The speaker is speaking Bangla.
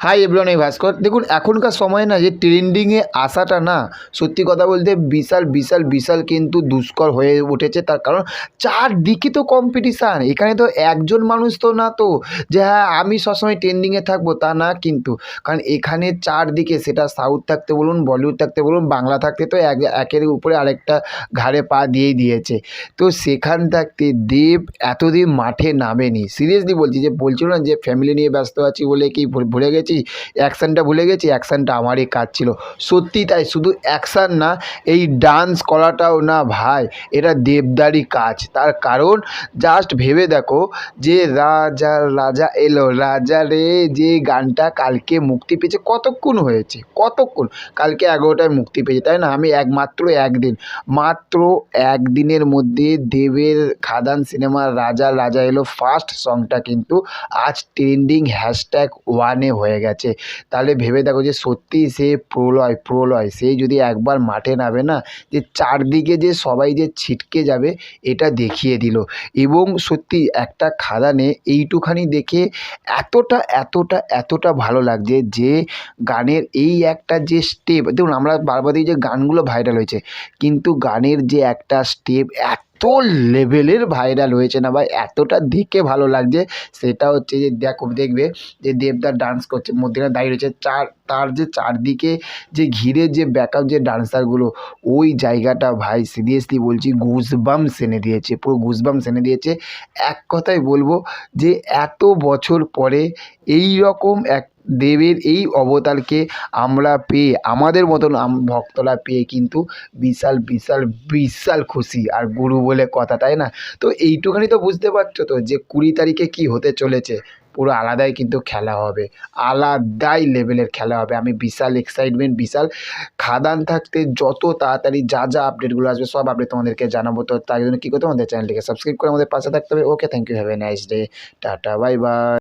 হাই এভরিওয়ান এই ভাস্কর। দেখুন, এখনকার সময় না যে ট্রেন্ডিংয়ে আসাটা না, সত্যি কথা বলতে বিশাল বিশাল বিশাল কিন্তু দুষ্কর হয়ে উঠেছে। তার কারণ চারদিকে তো কম্পিটিশান এখানে তো একজন মানুষ তো না তো, যে হ্যাঁ আমি সবসময় ট্রেন্ডিংয়ে থাকব তা না কিন্তু। কারণ এখানে চারদিকে সেটা সাউথ থাকতে বলুন বলিউড থাকতে বলুন, বাংলা থাকতে তো এক, একের উপরে আরেকটা ঘাড়ে পা দিয়েই দিয়েছে। তো সেখান থাকতে দেব এতদিন মাঠে নামেনি। সিরিয়াসলি বলছি যে বলছিল না যে ফ্যামিলি নিয়ে ব্যস্ত আছি বলে কি ভুল- ভুলে গেছি অ্যাকশানটা ভুলে গেছি, অ্যাকশানটা আমারই কাজ ছিল। সত্যি তাই, শুধু অ্যাকশান না, এই ডান্স করাটাও না ভাই, এটা দেবদারি কাজ। তার কারণ জাস্ট ভেবে দেখো যে রাজা রাজা এলো। রাজা রে, যে গানটা কালকে মুক্তি পেয়েছে, কতক্ষণ হয়েছে? কতক্ষণ? কালকে এগারোটায় মুক্তি পেয়েছে, তাই না? আমি একমাত্র একদিন। মাত্র একদিনের মধ্যে দেবের খাদান সিনেমার রাজা রাজা এলো। ফার্স্ট সংটা কিন্তু আজ ট্রেন্ডিং হ্যাশট্যাগ ওয়ানে হয়ে গেছে। তাহলে ভেবে দেখো যে সত্যিই সে প্রলয় প্রলয়। সে যদি একবার মাঠে নামে না, যে চারদিকে যে সবাই যে ছিটকে যাবে, এটা দেখিয়ে দিল। এবং সত্যি একটা খাদানে এইটুখানি দেখে এতটা এতটা এতটা ভালো লাগছে যে গানের এই একটা যে স্টেপ দেখুন আমরা বারবার দিই যে গানগুলো ভাইরাল হয়েছে, কিন্তু গানের যে একটা স্টেপ এত লেভেলের ভাইরাল হয়েছে না ভাই? এতটা দেখে ভালো লাগছে। সেটা হচ্ছে যে দেখো, দেখবে যে দেবদার ডান্স করছে, মধ্যেখানে দাঁড়িয়ে রয়েছে। চার, তার যে চারদিকে যে ঘিরে যে ব্যাকআপ যে ডান্সারগুলো ওই জায়গাটা ভাই সিরিয়াসলি বলছি গুজবাম্পস এনে দিয়েছে, পুরো গুজবাম্পস এনে দিয়েছে। এক কথায় বলব যে এত বছর পরে এই রকম এক দেবের এই অবতারকে আমরা পেয়ে, আমাদের মতন ভক্তরা পেয়ে কিন্তু বিশাল বিশাল বিশাল খুশি। আর গুরু বলে কথা, তাই না? তো এইটুখানি তো বুঝতে পারছ তো যে কুড়ি তারিখে কি হতে চলেছে? পুরো আলাদাই কিন্তু খেলা হবে। আলাদাই লেভেলের খেলা হবে। আমি বিশাল এক্সাইটমেন্ট বিশাল খাদান থাকতে যত তাড়াতাড়ি যা যা আপডেটগুলো আসবে, সব আপডেট তোমাদেরকে জানাব। তো তার জন্য কী করতে আমাদের চ্যানেলটিকে সাবস্ক্রাইব করে আমাদের পাশে থাকতে হবে। Okay thank you have a nice day tata bye bye